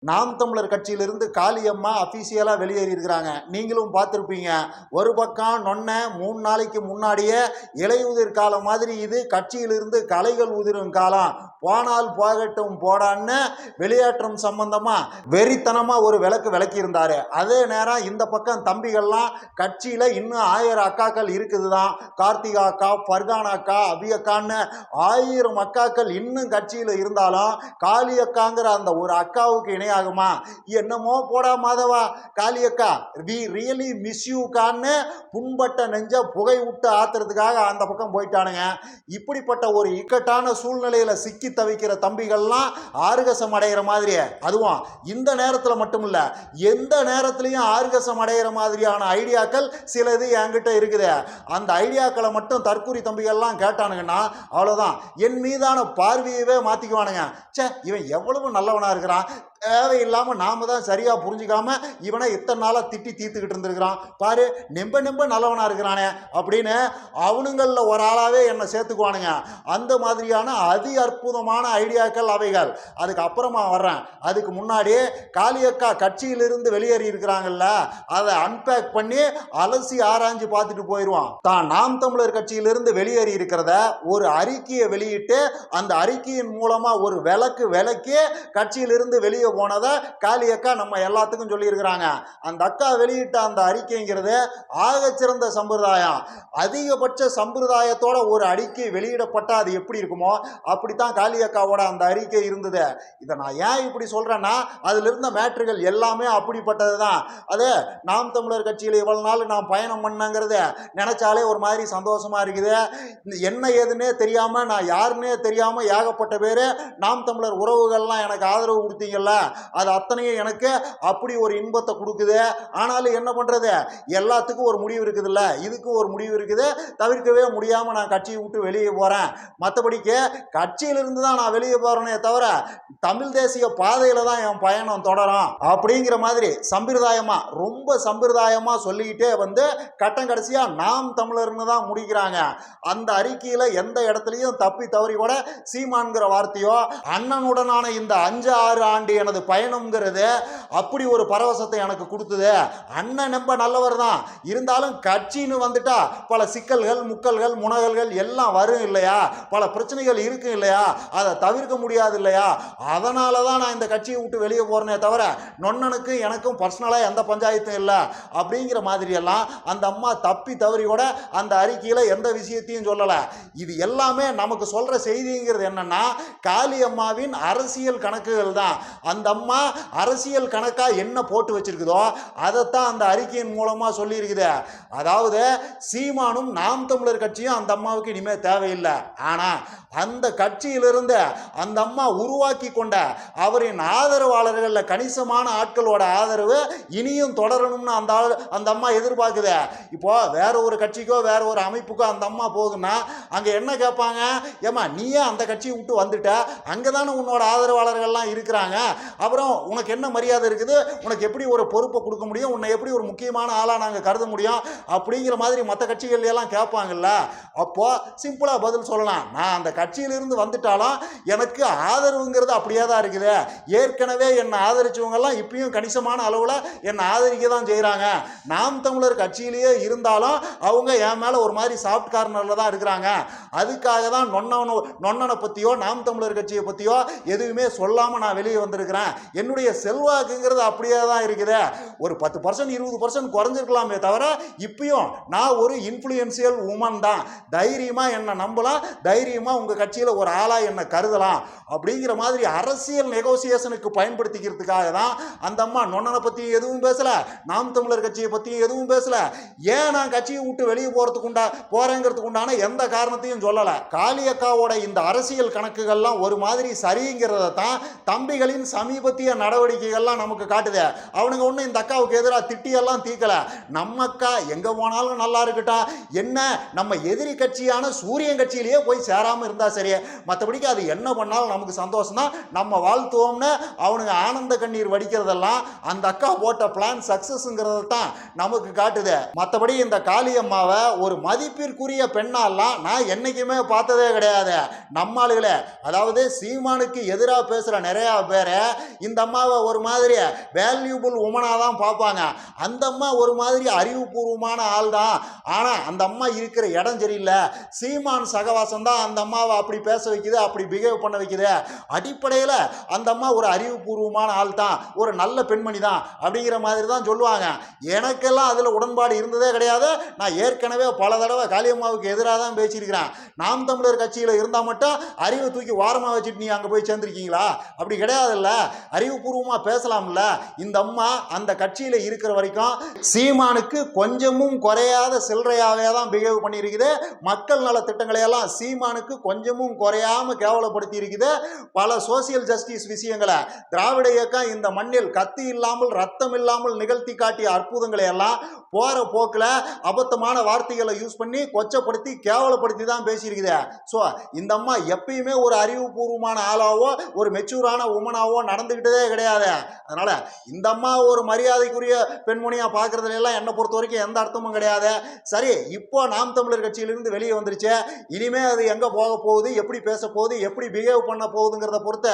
நாம் தமிழர் கட்சியிலிருந்து காளியம்மா அஃபீஷியலாக வெளியேறி இருக்கிறாங்க. நீங்களும் பார்த்துருப்பீங்க. ஒரு பக்கம் நொன்ன மூணு நாளைக்கு முன்னாடியே இலையுதிர் காலம் மாதிரி இது. கட்சியிலிருந்து கலைகள் உதிரும் காலம். போனால் போகட்டும் போடான்னு வெளியேற்றம் சம்பந்தமாக வெறித்தனமாக ஒரு விளக்கு விளக்கி இருந்தாரு அதே நேரம் இந்த பக்கம் தம்பிகள்லாம் கட்சியில் இன்னும் ஆயிரம் அக்காக்கள் இருக்குது தான் கார்த்திகா அக்கா ஃபர்கான் அக்கா அபி அக்கான்னு ஆயிரம் அக்காக்கள் இன்னும் கட்சியில் இருந்தாலும் காளி அக்காங்கிற அந்த ஒரு அக்காவுக்கு இணையாகுமா? என்னமோ போடா மாதவா காளி அக்கா வி ரியலி மிஸ் யூக்கான்னு புண்பட்ட நெஞ்ச புகை விட்டு ஆத்துறதுக்காக அந்த பக்கம் போயிட்டானுங்க. இப்படிப்பட்ட ஒரு இக்கட்டான சூழ்நிலையில சிக்கி தவிக்கிற தம்பிகள்லாம் ஆறுகசம் அடைகிற மாதிரி அதுவும் இந்த நேரத்தில் மட்டும் இல்லை எந்த நேரத்துலையும் ஆறுகசம் அடைகிற மாதிரியான ஐடியாக்கள் சிலது என்கிட்ட இருக்குது. அந்த ஐடியாக்களை மட்டும் தற்கூரி தம்பிகள்லாம் கேட்டானுங்கன்னா அவ்வளோதான் என் மீதான பார்வையவே மாற்றிக்குவானுங்க ச்சே இவன் எவ்வளவு நல்லவனாக இருக்கிறான். தேவையில்லாமல் நாம தான் சரியாக புரிஞ்சுக்காம இவனை இத்தனை நாளாக திட்டி தீர்த்துக்கிட்டு இருந்திருக்கிறான். பாரு நெம்ப நெம்ப நல்லவனாக இருக்கிறானே அப்படின்னு அவனுங்களில் ஒரு ஆளாகவே என்னை சேர்த்துக்குவானுங்க. அந்த மாதிரியான அதி அற்புதமான ஐடியாக்கள் அவைகள். அதுக்கு அப்புறமா வர்றேன். அதுக்கு முன்னாடி காளியக்கா கட்சியிலிருந்து வெளியேறி இருக்கிறாங்கல்ல அதை அன்பேக் பண்ணி அலசி ஆராய்ஞ்சு பார்த்துட்டு போயிடுவான் தான் நாம் தமிழர் கட்சியிலிருந்து வெளியேறி இருக்கிறத ஒரு அறிக்கையை வெளியிட்டு அந்த அறிக்கையின் மூலமாக ஒரு விளக்கு விளக்கி கட்சியிலிருந்து வெளியே போனதை காளியக்கா நம்ம எல்லாத்துக்கும் சொல்லியிருக்கிறாங்க. அந்த அக்கா வெளியிட்ட அந்த அறிக்கைங்கிறது ஆகச்சிறந்த சம்பிரதாயம். அதிகபட்ச சம்பிரதாயத்தோட ஒரு அறிக்கை வெளியிடப்பட்டால் அது எப்படி இருக்குமோ அப்படித்தான் காளியக்காவோட அந்த அறிக்கை இருந்தது. இதை நான் ஏன் இப்படி சொல்கிறேன்னா அதில் இருந்த மேட்ருகள் எல்லாமே அப்படிப்பட்டது தான் அது நாம் தமிழர் கட்சியில் இவ்வளோ நாள் நான் பயணம் பண்ணங்கிறத நினச்சாலே ஒரு மாதிரி சந்தோஷமாக இருக்குது. என்ன ஏதுன்னே தெரியாமல் நான் யாருன்னே தெரியாமல் ஏகப்பட்ட பேர் நாம் தமிழர் உறவுகள்லாம் எனக்கு ஆதரவு கொடுத்தீங்கல்ல அது அத்தனையும் எனக்கு அப்படி ஒரு இன்பத்தை கொடுக்குது. ஆனாலும் என்ன பண்றது? எல்லாத்துக்கும் ஒரு முடிவு இருக்குதுல்ல. இதுக்கும் ஒரு முடிவு இருக்குது. தவிர்க்கவே முடியாமல் நான் கட்சியை விட்டு வெளியே போறேன். மற்றபடிக்கு கட்சியிலிருந்து தான் நான் வெளியே போகிறேனே தவிர தமிழ் தேசிய பாதையில் தான் என் பயணம் தொடரும். அப்படிங்கிற மாதிரி சம்பிரதாயமாக ரொம்ப சம்பிரதாயமாக சொல்லிக்கிட்டே வந்து கட்டம் கடைசியாக நாம் தமிழர்னு தான் முடிக்கிறாங்க. அந்த அறிக்கையில் எந்த இடத்துலையும் தப்பி தவறி கூட சீமான்கிற வார்த்தையோ அண்ணனுடனான இந்த அஞ்சு ஆறு ஆண்டு எனது பயணம்ங்கிறது அப்படி ஒரு பரவசத்தை எனக்கு கொடுத்தது. அண்ணன் ரொம்ப நல்லவர் தான். இருந்தாலும் கட்சின்னு வந்துட்டா பல சிக்கல்கள் முக்கல்கள் முனகல்கள் எல்லாம் வரும் இல்லையா? பல பிரச்சனைகள் இருக்கும் இல்லையா? அதை தவிர்க்க முடியாது இல்லையா? அதனால தான் நான் இந்த கட்சியை விட்டு வெளியே போகிறேனே தவிர நொன்னனுக்கு எனக்கும் பர்சனலாக எந்த பஞ்சாயத்தும் இல்லை. அப்படிங்கிற மாதிரியெல்லாம் அந்த அம்மா தப்பி தவறி கூட அந்த அறிக்கையில் எந்த விஷயத்தையும் சொல்லலை. இது எல்லாமே நமக்கு சொல்கிற செய்திங்கிறது என்னென்னா காளி அம்மாவின் அரசியல் கணக்குகள் தான். அந்த அந்த அம்மா அரசியல் கணக்காக என்ன போட்டு வச்சிருக்குதோ அதைத்தான் அந்த அறிக்கையின் மூலமாக சொல்லியிருக்குது. அதாவது சீமானும் நாம் தமிழர் கட்சியும் அந்த அம்மாவுக்கு இனிமேல் தேவையில்லை. ஆனால் அந்த கட்சியிலிருந்து அந்த அம்மா உருவாக்கி கொண்ட அவரின் ஆதரவாளர்களில் கணிசமான ஆட்களோட ஆதரவு இனியும் தொடரணும்னு அந்த ஆள் அந்த அம்மா எதிர்பார்க்குது. இப்போ வேற ஒரு கட்சிக்கோ வேற ஒரு அமைப்புக்கோ அந்த அம்மா போகுதுன்னா அங்கே என்ன கேட்பாங்க? ஏம்மா நீயே அந்த கட்சியை விட்டு வந்துட்ட. அங்கே தானே உன்னோட ஆதரவாளர்கள்லாம் இருக்கிறாங்க. அப்புறம் உனக்கு என்ன மரியாதை இருக்குது? உனக்கு எப்படி ஒரு பொறுப்பை கொடுக்க முடியும்? உன்னை எப்படி ஒரு முக்கியமான ஆளாக நாங்கள் கருத முடியும்? அப்படிங்கிற மாதிரி மற்ற கட்சிகள் எல்லாம் கேட்பாங்கல்ல. அப்போ சிம்பிளாக பதில் சொல்லலாம். நான் அந்த கட்சியிலிருந்து வந்துட்டாலும் எனக்கு ஆதரவுங்கிறது அப்படியே தான் இருக்குது. ஏற்கனவே என்னை ஆதரிச்சவங்கெல்லாம் இப்பயும் கணிசமான அளவில் என்னை ஆதரிக்க தான் செய்கிறாங்க நாம் தமிழர் கட்சியிலேயே இருந்தாலும் அவங்க என் மேலே ஒரு மாதிரி சாஃப்ட் கார்னரில் தான் இருக்கிறாங்க. அதுக்காக தான் நொன்னவனு நொன்னனை பற்றியோ நாம் தமிழர் கட்சியை பற்றியோ எதுவுமே சொல்லாமல் நான் வெளியே வந்திருக்கிறேன். என்னுடைய செல்வாக்குங்கிறது அப்படியே தான் இருக்குது. ஒரு பத்து பர்சன்ட் இருபது பர்சன்ட் குறைஞ்சிருக்கலாமே தவிர இப்பயும் நான் ஒரு இன்ஃப்ளூயன்சியல் உமன் தான். தைரியமாக என்னை நம்பலாம். தைரியமாக உங்கள் கட்சியில் ஒரு ஆளாக என்னை கருதலாம் அப்படிங்கிற மாதிரி அரசியல் நெகோசியேஷனுக்கு பயன்படுத்திக்கிறதுக்காக தான் அந்த அம்மா நொன்னனை பற்றியும் எதுவும் பேசலை நாம் தமிழர் கட்சியை பற்றியும் எதுவும் பேசலை. ஏன் நான் கட்சியை விட்டு வெளியே போகிறதுக்கு உண்டா போகிறேங்கிறதுக்கு உண்டான எந்த காரணத்தையும் சொல்லலை. காளியக்காவோட இந்த அரசியல் கணக்குகள்லாம் ஒரு மாதிரி சரிங்கிறத தான் தம்பிகளின் சமீபத்திய நடவடிக்கைகள்லாம் நமக்கு காட்டுது. அவனுங்க ஒன்றும் இந்த அக்காவுக்கு எதிராக திட்டியெல்லாம் தீக்கலை நம்ம அக்கா எங்கே போனாலும் நல்லா இருக்கட்டா. என்ன நம்ம எதிரி கட்சியான சூரியன் கட்சியிலேயே போய் சேராமல் இருந்து இருந்தால் சரி மற்றபடிக்கு அது என்ன பண்ணாலும் நமக்கு சந்தோஷம் தான் நம்ம வாழ்த்துவோம்னு அவனுங்க ஆனந்த கண்ணீர் வடிக்கிறதெல்லாம் அந்த அக்கா போட்ட பிளான் சக்சஸ்ங்கிறத தான் நமக்கு காட்டுது. மற்றபடி இந்த காளியம்மாவை ஒரு மதிப்பிற்குரிய பெண்ணாலாம் நான் என்னைக்குமே பார்த்ததே கிடையாது. நம்ம ஆளுகளே. அதாவது சீமானுக்கு எதிராக பேசுகிற நிறையா பேரை இந்த அம்மாவை ஒரு மாதிரி வேல்யூபிள் உமனாக தான் பார்ப்பாங்க. அந்த அம்மா ஒரு மாதிரி அறிவுபூர்வமான ஆள் தான் ஆனால் அந்த அம்மா இருக்கிற இடம் சரியில்லை. சீமான் சகவாசம் தான் அந்த அம்மாவை அப்படி பேச வைக்குது அப்படி பிஹேவ் பண்ண வைக்குது. அடிப்படையில் அந்த அம்மா ஒரு அறிவுபூர்வமான ஆள் தான் ஒரு நல்ல பெண்மணி தான் அப்படிங்கிற மாதிரி தான் சொல்லுவாங்க. எனக்கெல்லாம் அதில் உடன்பாடு இருந்ததே கிடையாது. நான் ஏற்கனவே பல தடவை காளியம்மாவுக்கு எதிராக தான் பேசியிருக்கிறேன். நாம் தமிழர் கட்சியில் இருந்தால் மட்டும் அறிவை தூக்கி வாரமாக வச்சுட்டு நீ அங்கே போய் சேர்ந்துருக்கீங்களா? அப்படி கிடையாதுல்ல. அறிவுபூர்வமாக பேசலாம்ல. இந்த அம்மா அந்த கட்சியில் இருக்கிற வரைக்கும் சீமானுக்கு கொஞ்சமும் குறையாத சில்லறையாகவே தான் பிஹேவ் பண்ணியிருக்குது. மக்கள் நல திட்டங்களையெல்லாம் சீமானுக்கு கொஞ்சம் கொஞ்சமும் குறையாம கேவலப்படுத்தி இருக்குது பல சோசியல் ஜஸ்டிஸ் விஷயங்களை. திராவிட இயக்கம் இந்த மண்ணில் கத்தி இல்லாமல் ரத்தம் இல்லாமல் நிகழ்த்தி காட்டிய அற்புதங்களை எல்லாம் போற போக்கில் அபத்தமான வார்த்தைகளை யூஸ் பண்ணி கொச்சப்படுத்தி கேவலப்படுத்தி தான் பேசியிருக்குது. ஸோ இந்த அம்மா எப்பயுமே ஒரு அறிவுபூர்வமான ஆளாவோ ஒரு மெச்சூரான உமனாவோ நடந்துக்கிட்டதே கிடையாது. அதனால இந்த அம்மா ஒரு மரியாதைக்குரிய பெண்மணியாக பார்க்கறதுல எல்லாம் என்னை பொறுத்த வரைக்கும் எந்த அர்த்தமும் கிடையாது. சரி இப்போ நாம் தமிழர் கட்சியிலிருந்து வெளியே வந்துருச்சு. இனிமே அது எங்கே போக போகுது எப்படி பேச போகுது எப்படி பிஹேவ் பண்ண போகுதுங்கிறத பொறுத்த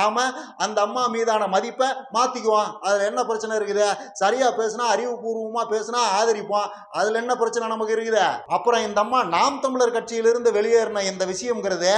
நாம் அந்த அம்மா மீதான மதிப்பை மாற்றிக்குவோம் அதில் என்ன பிரச்சனை இருக்குது? சரியாக பேசினா அறிவுபூர்வமாக பேசினா ஆதரிப்போம். அதில் என்ன பிரச்சனை நமக்கு இருக்குது? அப்புறம் இந்த அம்மா நாம் தமிழர் கட்சியிலிருந்து வெளியேறின இந்த விஷயங்கிறது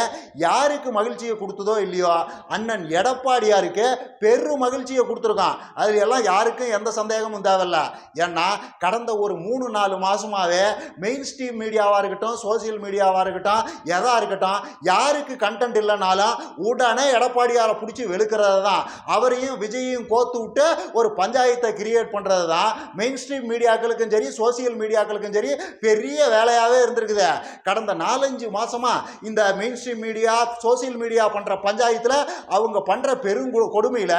யாருக்கு மகிழ்ச்சியை கொடுத்ததோ இல்லையோ அண்ணன் எடப்பாடியாருக்கு பெரும் மகிழ்ச்சியை கொடுத்துருக்கான். அதுல எல்லாம் யாருக்கும் எந்த சந்தேகமும் தேவையில்ல. ஏன்னா கடந்த ஒரு மூணு நாலு மாதமாகவே மெயின் ஸ்ட்ரீம் மீடியாவாக இருக்கட்டும் சோசியல் மீடியாவாக இருக்கட்டும் எதாக இருக்கட்டும் யாருக்கு கண்டென்ட் இல்லைனாலும் உடனே எடப்பாடியாரை பிடிச்சி வெளுக்கிறது தான். அவரையும் விஜயையும் கோத்து விட்டு ஒரு பஞ்சாயத்தை கிரியேட் பண்றது தான். மெயின் ஸ்ட்ரீம் மீடியாக்களுக்கும் சரி சோசியல் மீடியாக்களுக்கும் சரி பெரிய வேலையாகவே இருந்திருக்குது. கடந்த நாலஞ்சு மாசமா இந்த mainstream media social media பண்ற பஞ்சாயத்தில் அவங்க பண்ற பெருங்கு கொடுமையில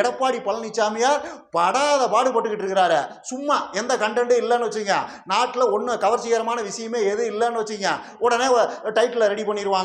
எடப்பாடி பழனிசாமியார் படாத பாடுபட்டுக்கிட்டு இருக்கிறாரு. சும்மா எந்த கண்டென்ட்டும் இல்லைன்னு வச்சுங்க நாட்டில் ஒன்றும் கவர்ச்சிகரமான விஷயமே எது இல்லைன்னு வச்சுங்க உடனே டைட்டில் ரெடி பண்ணிடுவாங்க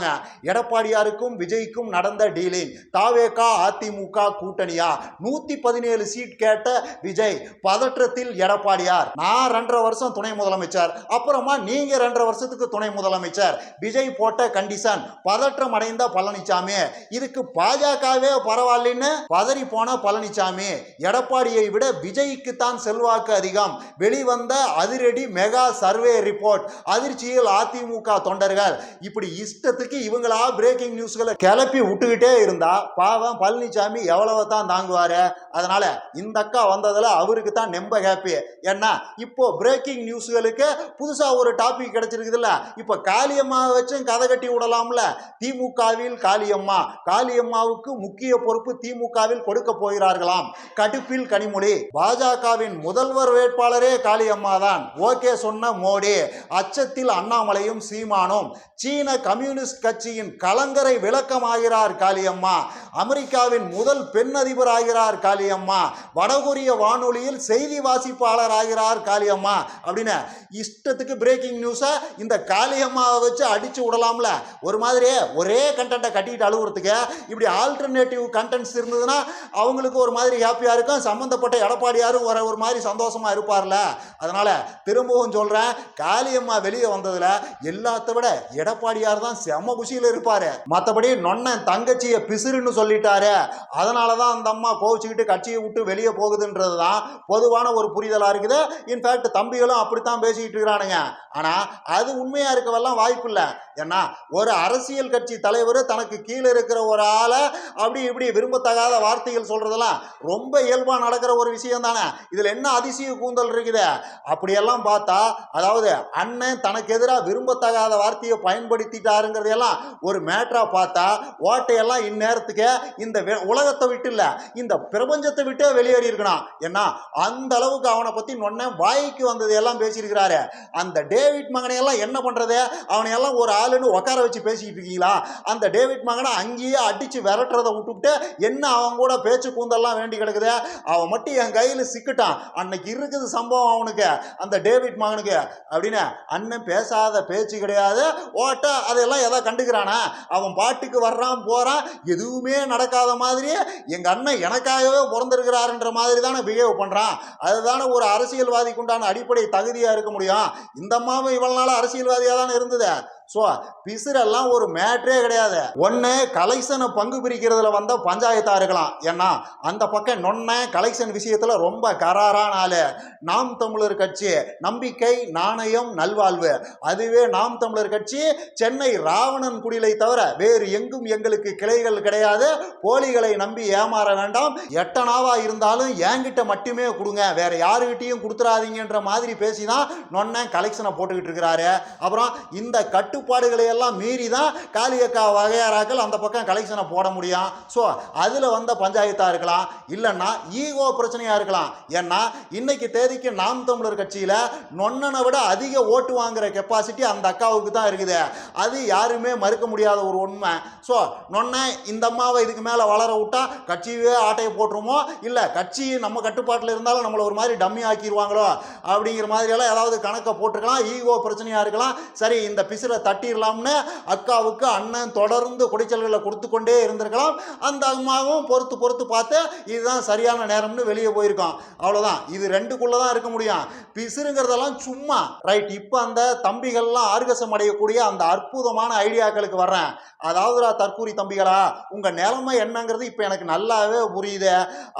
எடப்பாடியாருக்கும் விஜய்க்கும் நடந்த டீலிங். தாவேகா அதிமுக கூட்டணியா? நூத்தி பதினேழு சீட் கேட்ட விஜய் பதற்றத்தில் எடப்பாடியார். நான் ரெண்டரை வருஷம் துணை முதலமைச்சர். அப்புறமா நீங்க ரெண்டரை வருஷத்துக்கு துணை முதலமைச்சர். விஜய் போட்ட கண்டிஷன் பதற்றம் அடைந்த பழனிசாமி இதுக்கு பாஜகவே பரவாயில்லைன்னு பதறி போன பழனிசாமி எடப்பாடியை விட விஜய்க்கு தான் செல்வாக்கு அதிகம். வெளிவந்த அதிரடி மெகா சர்வே ரிப்போர்ட். அதிர்ச்சியில் அதிமுக தொண்டர்கள். இப்படி இஷ்டத்துக்கு இவங்களா பிரேக்கிங் நியூஸ்களை கிளப்பி விட்டுக்கிட்டே இருந்தா பாவம் பழனிசாமி எவ்வளவு தான் தாங்குவாரு? அதனால இந்த அக்கா வந்ததுல அவருக்கு தான் நெம்ப ஹாப்பி ஏன்னா இப்போ பிரேக்கிங் நியூஸ்களுக்கு புதுசா ஒரு டாபிக் கிடைச்சிருக்குதுல்ல. இப்ப காளியம்மா வச்சும் கதை கட்டி விடலாம்ல. திமுகவில் காளியம்மா. காளியம்மாவுக்கு முக்கிய பொறுப்பு திமுகவில் கொடுக்க போகிறார்களாம். கடுப்பில் கனிமொழி. பாஜகவின் முதல்வர் வேட்பாளரே காளியம்மா தான். ஓகே சொன்ன மோடி. அச்சத்தில் அண்ணாமலையும் சீமானும். சீன கம்யூனிஸ்ட் கட்சியின் கலங்கரை விளக்கமாகிறார் காளியம்மா. அமெரிக்காவின் முதல் பெண் அதிபர் ஆகிறார் காளியம்மா. வடகொரிய வானொலியில் செய்தி வாசிப்பாளர் ஆகிறார் காளியம்மா. அப்படின்னு இஷ்டத்துக்கு பிரேக்கிங் நியூஸை இந்த காளியம்மாவை வச்சு அடிச்சு விடலாம்ல. ஒரு மாதிரியே ஒரே கண்டென்ட்டை கட்டிட்டு அழுகுறதுக்கு இப்படி ஆல்டர்னேட்டிவ் கண்டென்ட்ஸ் இருந்ததுன்னா அவங்களுக்கு ஒரு மாதிரி ஹாப்பியாக இருக்கும். சம்மந்தப்பட்ட எடப்பாடியாரும் ஒரு ஒரு மாதிரி சந்தோஷமா இருப்பார்ல. அதனால திரும்பவும் சொல்றேன் காளியம்மா வெளியே வந்ததுல எல்லாத்த விட எடப்பாடியார் தான் செம குஷியில் இருப்பாரு. மற்றபடி நொன்னன் தங்கச்சியை பிசுறுன்னு சொல்லிட்டாரு. அதனால தான் அந்த அம்மா கோவிச்சுக்கிட்டு கட்சியை விட்டு வெளியே போகுதுன்றது தான் பொதுவான ஒரு புரிதலாக இருக்குது. இன்ஃபேக்ட் தம்பிகளும் அப்படித்தான் பேசிக்கிட்டு இருக்கிறானுங்க. ஆனால் அது உண்மையாக இருக்கவெல்லாம் வாய்ப்பு இல்லை. ஏன்னா ஒரு அரசியல் கட்சி தலைவர் தனக்கு கீழே இருக்கிற ஒரு ஆளை அப்படி இப்படி விரும்பத்தகாத வார்த்தைகள் சொல்றதெல்லாம் ரொம்ப இயல்பாக நடக்கிற ஒரு விஷயம் தானே இதில் என்ன அதிசய கூந்தல் இருக்குது? அப்படியெல்லாம் பார்த்தா அதாவது அண்ணன் தனக்கு எதிராக விரும்பத்தகாத வார்த்தையை பயன்படுத்திட்டாருங்கிறது பயன்படுத்திட்டாருங்கிறதையெல்லாம் ஒரு மேட்ரா பார்த்தா ஓட்டையெல்லாம் இந்நேரத்துக்கு இந்த உலகத்தை விட்டு இல்லை இந்த பிரபஞ்சத்தை விட்டே வெளியேறி இருக்கணும் ஏன்னா அந்த அளவுக்கு அவனை பற்றி நொன்ன வாய்க்கு வந்தது எல்லாம் பேசியிருக்கிறாரு. அந்த டேவிட் மகனை எல்லாம் என்ன பண்ணுறது அவனை எல்லாம் ஒரு ஆளுன்னு உட்கார வச்சு பேசிக்கிட்டு இருக்கீங்களா? அந்த டேவிட் மகனை அங்கேயே அடித்து விரட்டுறதை விட்டுவிட்டு என்ன அவன் கூட பேச்சு கூந்தெல்லாம் வேண்டி கிடக்குது? அவன் மட்டும் என் கையில் சிக்கிட்டான். அன்னைக்கு இருக்குது சம்பவம் அவனுக்கு. அந்த டேவிட் மகனுக்கு. அப்படின்னு அண்ணன் பேசாத பேச்சு கிடையாது. ஓட்ட அதெல்லாம் எதை கண்டுக்கிறானா? அவன் பாட்டுக்கு வர்றான் போறான் எதுவுமே நடக்காத மாதிரியே எங்க அண்ணன் எனக்காகவே பிறந்திருக்கிறாருன்ற மாதிரி தானே பிஹேவ் பண்றான். அதுதானே ஒரு அரசியல்வாதிக்கு உண்டான அடிப்படை தகுதியா இருக்க முடியும். இந்த அம்மாவும் இவ்வளவு நாள் அரசியல்வாதியாக தானே இருந்தது. ஸோ பிசுரெல்லாம் ஒரு மேட்ரே கிடையாது. ஒன்று கலெக்ஷனை பங்கு பிரிக்கிறதுல வந்த பஞ்சாயத்தாக இருக்கலாம் ஏன்னா அந்த பக்கம் நொன்ன கலெக்ஷன் விஷயத்தில் ரொம்ப கராரான ஆளு. நாம் தமிழர் கட்சி நம்பிக்கை நாணயம் நல்வாழ்வு. அதுவே நாம் தமிழர் கட்சி சென்னை ராவணன் குடிலை தவிர வேறு எங்கும் எங்களுக்கு கிளைகள் கிடையாது. போலிகளை நம்பி ஏமாற வேண்டாம். எட்டனாவா இருந்தாலும் என்கிட்ட மட்டுமே கொடுங்க. வேற யாருக்கிட்டையும் கொடுத்துறாதீங்கன்ற மாதிரி பேசி தான் நொன்ன கலெக்ஷனை போட்டுக்கிட்டு இருக்கிறாரு. அப்புறம் இந்த கட்டு கட்டுப்பாடுகளை எல்லாம் மீறி தான் காளியக்கா வகையாராக்கள் அந்த பக்கம் கலெக்ஷனை போட முடியும். ஸோ அதில் வந்த பஞ்சாயத்தாக இருக்கலாம் இல்லைன்னா ஈகோ பிரச்சனையாக இருக்கலாம். ஏன்னா இன்னைக்கு தேதிக்கு நாம் தமிழர் கட்சியில் நொன்னனை விட அதிக ஓட்டு வாங்குற கெப்பாசிட்டி அந்த அக்காவுக்கு தான் இருக்குது. அது யாருமே மறுக்க முடியாத ஒரு உண்மை. ஸோ நொன்ன இந்த அம்மாவை இதுக்கு மேலே வளர விட்டா கட்சியே ஆட்டையை போட்டுருமோ? இல்லை கட்சி நம்ம கட்டுப்பாட்டில் இருந்தாலும் நம்மளை ஒரு மாதிரி டம்மி ஆக்கிடுவாங்களோ அப்படிங்கிற மாதிரியெல்லாம் ஏதாவது கணக்கை போட்டுக்கலாம் ஈகோ பிரச்சனையாக இருக்கலாம். சரி இந்த பிசிற தட்டிடலாம்னு அக்காவுக்கு அண்ணன் தொடர்ந்து குடைச்சல்களை கொடுத்து கொண்டே இருந்திருக்கலாம். அந்த அம்மாவும் பொறுத்து பொறுத்து பார்த்து இதுதான் சரியான நேரம்னு வெளியே போயிருக்கோம் அவ்வளோதான் இது ரெண்டுக்குள்ளே தான் இருக்க முடியும். பிசுறுங்கிறதெல்லாம் சும்மா. ரைட் இப்போ அந்த தம்பிகள்லாம் ஆர்கசம் அடையக்கூடிய அந்த அற்புதமான ஐடியாக்களுக்கு வர்றேன். அதாவதுடா தற்கூரி தம்பிகளா உங்கள் நிலைமை என்னங்கிறது இப்போ எனக்கு நல்லாவே புரியுது.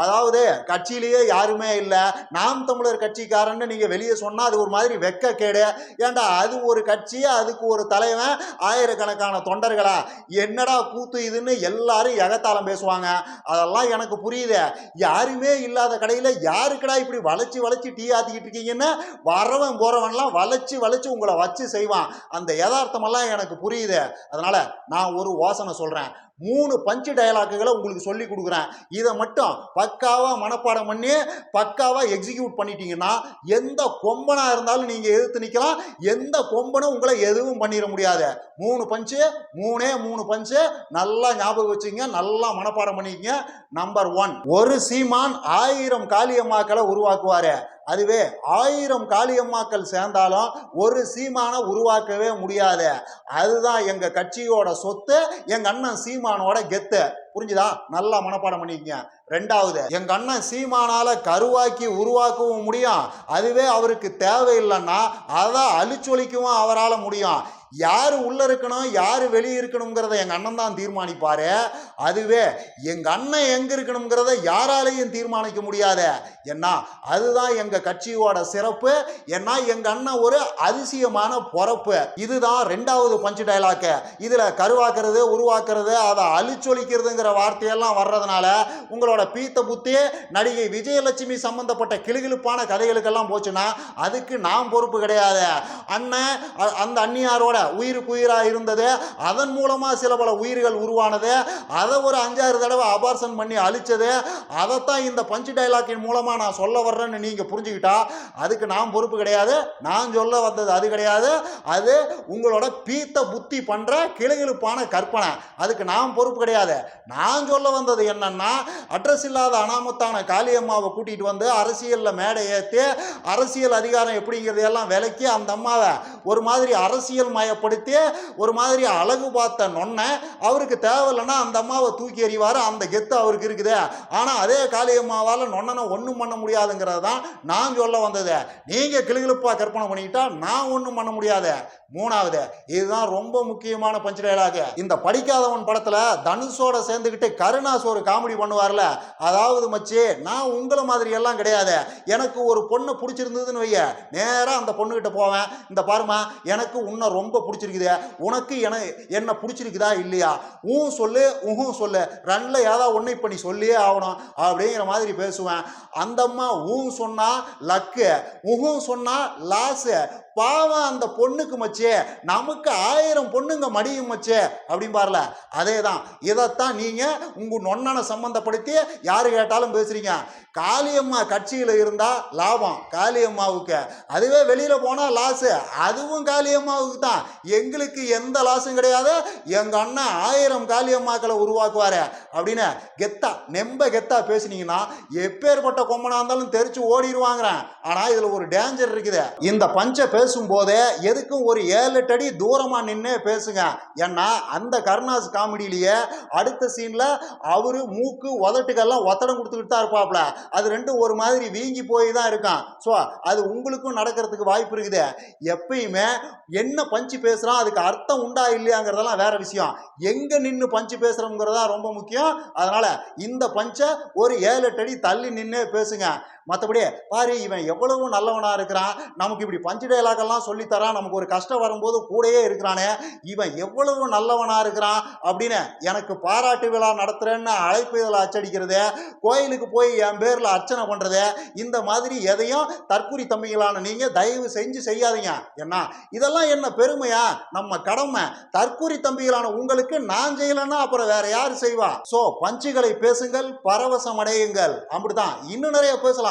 அதாவது கட்சியிலேயே யாருமே இல்லை. நாம் தமிழர் கட்சிக்காரன்னு நீங்கள் வெளியே சொன்னால் அது ஒரு மாதிரி வெக்க கேடு ஏன்டா அது ஒரு கட்சி அதுக்கு ஒரு தலைவன் ஆயிரக்கணக்கான தொண்டர்களா? என்னடா கூத்து இதுன்னு எல்லாரும் எகத்தாளம் பேசுவாங்க. அதெல்லாம் எனக்கு புரியுது. யாருமே இல்லாத கடையில் யாருக்கடா இப்படி வளைச்சி வளைச்சி டீ ஆத்திக்கிட்டு இருக்கீங்கன்னு வரவன் போறவன்லாம் வளைச்சி வளைச்சி உங்களை வச்சு செய்வான். அந்த யதார்த்தமெல்லாம் எனக்கு புரியுது. அதனால நான் ஒரு யோசனை சொல்றேன். மூணு பஞ்சு டயலாக்குகளை உங்களுக்கு சொல்லி கொடுக்குறேன். இதை மட்டும் பக்காவாக மனப்பாடம் பண்ணி பக்காவாக எக்ஸிக்யூட் பண்ணிட்டீங்கன்னா எந்த கொம்பனாக இருந்தாலும் நீங்கள் எதிர்த்து நிற்கலாம் எந்த கொம்பனும் உங்களை எதுவும் பண்ணிட முடியாது. மூணு பஞ்சு மூணே மூணு பஞ்சு நல்லா ஞாபகம் வச்சுங்க நல்லா மனப்பாடம் பண்ணிக்கங்க. நம்பர் ஒன் ஒரு சீமான் ஆயிரம் காளியம்மாக்களை உருவாக்குவார். அதுவே ஆயிரம் காளியம்மாக்கள் சேர்ந்தாலும் ஒரு சீமானை உருவாக்கவே முடியாது. அதுதான் எங்க கட்சியோட சொத்து எங்க அண்ணன் சீமானோட கெத்து. புரிஞ்சுதா? நல்லா மனப்பாடம் பண்ணிக்கங்க. ரெண்டாவது எங்க அண்ணன் சீமானால கருவாக்கி உருவாக்கவும் முடியும். அதுவே அவருக்கு தேவையில்லைன்னா அதை அழிச்சொலிக்கவும் அவரால் முடியும். யார் உள்ளே இருக்கணும் யார் வெளியே இருக்கணுங்கிறத எங்கள் அண்ணன் தான் தீர்மானிப்பார். அதுவே எங்கள் அண்ணன் எங்கே இருக்கணுங்கிறத யாராலையும் தீர்மானிக்க முடியாத. ஏன்னா அதுதான் எங்கள் கட்சியோட சிறப்பு. ஏன்னா எங்கள் அண்ணன் ஒரு அதிசயமான பொறப்பு. இதுதான் ரெண்டாவது பஞ்சு டைலாக்கு இதில் கருவாக்குறது உருவாக்குறது அதை அழிச்சொலிக்கிறதுங்கிற வார்த்தையெல்லாம் வர்றதுனால உங்களோட பீத்த புத்தி நடிகை விஜயலட்சுமி சம்பந்தப்பட்ட கிளுகிழுப்பான கதைகளுக்கெல்லாம் போச்சுன்னா அதுக்கு நாம் பொறுப்பு கிடையாது. அண்ணன் அந்த அந்நியாரோட உயிருக்கு உயிராக இருந்தது. அதன் மூலமாக சில பல உயிர்கள் உருவானது. அதை ஒரு அஞ்சாறு தடவை அபார்சன் பண்ணி அழிச்சது. அதைத்தான் இந்த பஞ்சு டைலாக்கின் மூலமாக நான் சொல்ல வர்றேன்னு நீங்கள் புரிஞ்சுக்கிட்டா அதுக்கு நான் பொறுப்பு கிடையாது. நான் சொல்ல வந்தது அது கிடையாது. அது உங்களோட பீத்த புத்தி பண்ணுற கிளுகிழுப்பான கற்பனை. அதுக்கு நான் பொறுப்பு கிடையாது. நான் சொல்ல வந்தது என்னன்னா அட்ரஸ் இல்லாத அனாமத்தான காளியம்மாவை கூட்டிகிட்டு வந்து அரசியலில் மேடை ஏற்றி அரசியல் அதிகாரம் எப்படிங்கிறதையெல்லாம் விலக்கி அந்த அம்மாவை ஒரு மாதிரி அரசியல் காயப்படுத்தி ஒரு மாதிரி அழகு பார்த்த நொன்னை அவருக்கு தேவையில்லைன்னா அந்த அம்மாவை தூக்கி எறிவார். அந்த கெத்து அவருக்கு இருக்குது. ஆனால் அதே காளியம்மாவால் நொன்னனை ஒன்றும் பண்ண முடியாதுங்கிறது தான் நான் சொல்ல வந்தது. நீங்கள் கிளுகிழப்பாக கற்பனை பண்ணிக்கிட்டா நான் ஒன்றும் பண்ண முடியாது. மூணாவது இதுதான் ரொம்ப முக்கியமான பஞ்சு இந்த படிக்காதவன் படத்தில் தனுஷோட சேர்ந்துக்கிட்டு கருணாஸ் ஒரு காமெடி பண்ணுவார்ல. அதாவது மச்சி நான் உங்களை மாதிரி எல்லாம் கிடையாது. எனக்கு ஒரு பொண்ணை பிடிச்சிருந்ததுன்னு வைய நேராக அந்த பொண்ணுகிட்ட போவேன். இந்த பாருமா எனக்கு உன்னை ரொம்ப பிடிச்சிருக்குது? உனக்கு என என்ன பிடிச்சிருக்குதா இல்லையா? உன் சொல்லு உகும் சொல்லு. ரெண்டில் ஏதாவது ஒன்று இப்போ நீ சொல்லியே ஆகணும் அப்படிங்கிற மாதிரி பேசுவேன். அந்த அம்மா ஊன் சொன்னால் லக்கு. உகும் சொன்னால் லாஸு பாவம் அந்த பொண்ணுக்கு மச்சே. நமக்கு ஆயிரம் பொண்ணுங்க மடியும் மச்சே. அப்படிம்பார்ல அதே தான் இதைத்தான் நீங்கள் உங்கள் நொன்னனை சம்மந்தப்படுத்தி யார் கேட்டாலும் பேசுகிறீங்க காளியம்மா கட்சியில் இருந்தால் லாபம் காளியம்மாவுக்கு. அதுவே வெளியில் போனால் லாஸு அதுவும் காளியம்மாவுக்கு தான் எங்களுக்கு எந்த லாஸும் கிடையாது. எங்கள் அண்ணன் ஆயிரம் காளியம்மாக்களை உருவாக்குவாரு. அப்படின்னு கெத்தா நெம்ப கெத்தா பேசுனீங்கன்னா எப்பேற்பட்ட கொம்பனா இருந்தாலும் தெரிச்சு ஓடிடுவாங்கிறேன் ஆனால் இதில் ஒரு டேஞ்சர் இருக்குது. இந்த பஞ்சை பேசும்போதே எதுக்கும் ஒரு ஏழு எட்டு அடி தூரமாக நின்று பேசுங்க. ஏன்னா அந்த கருணாஸ் காமெடியிலேயே அடுத்த சீனில் அவரு மூக்கு உதட்டுக்கெல்லாம் ஒத்தடம் கொடுத்துக்கிட்டு தான் இருப்பாப்ல. அது ரெண்டும் ஒரு மாதிரி வீங்கி போய் தான் இருக்கான். ஸோ அது உங்களுக்கும் நடக்கிறதுக்கு வாய்ப்பு இருக்குது. எப்பயுமே என்ன பஞ்சு பேசுகிறோம் அதுக்கு அர்த்தம் உண்டா இல்லையாங்கிறதெல்லாம் வேற விஷயம். எங்கே நின்று பஞ்சு பேசுகிறோங்கிறதா ரொம்ப முக்கியம். அதனால் இந்த பஞ்சை ஒரு ஏழு எட்டு அடி தள்ளி நின்று பேசுங்க. மற்றபடி பாரு இவன் எவ்வளவு நல்லவனாக இருக்கிறான். நமக்கு இப்படி பஞ்சு டைலாக்கெல்லாம் சொல்லித்தரான் நமக்கு ஒரு கஷ்டம் வரும்போது கூடயே இருக்கிறானே. இவன் எவ்வளவு நல்லவனாக இருக்கிறான் அப்படின்னு எனக்கு பாராட்டு விழா நடத்துகிறேன்னு அழைப்பு இதில் அச்சடிக்கிறது. கோயிலுக்கு போய் என் பேரில் அர்ச்சனை பண்ணுறது இந்த மாதிரி எதையும் தற்குறி தம்பிகளான நீங்கள் தயவு செஞ்சு செய்யாதீங்க. என்ன இதெல்லாம் என்ன பெருமையா? நம்ம கடமை. தற்குறி தம்பிகளான உங்களுக்கு நான் செய்யலைன்னா அப்புறம் வேற யார் செய்வா? ஸோ பஞ்சுகளை பேசுங்கள் பரவசம் அடையுங்கள். அப்படிதான் இன்னும் நிறைய பேசலாம்.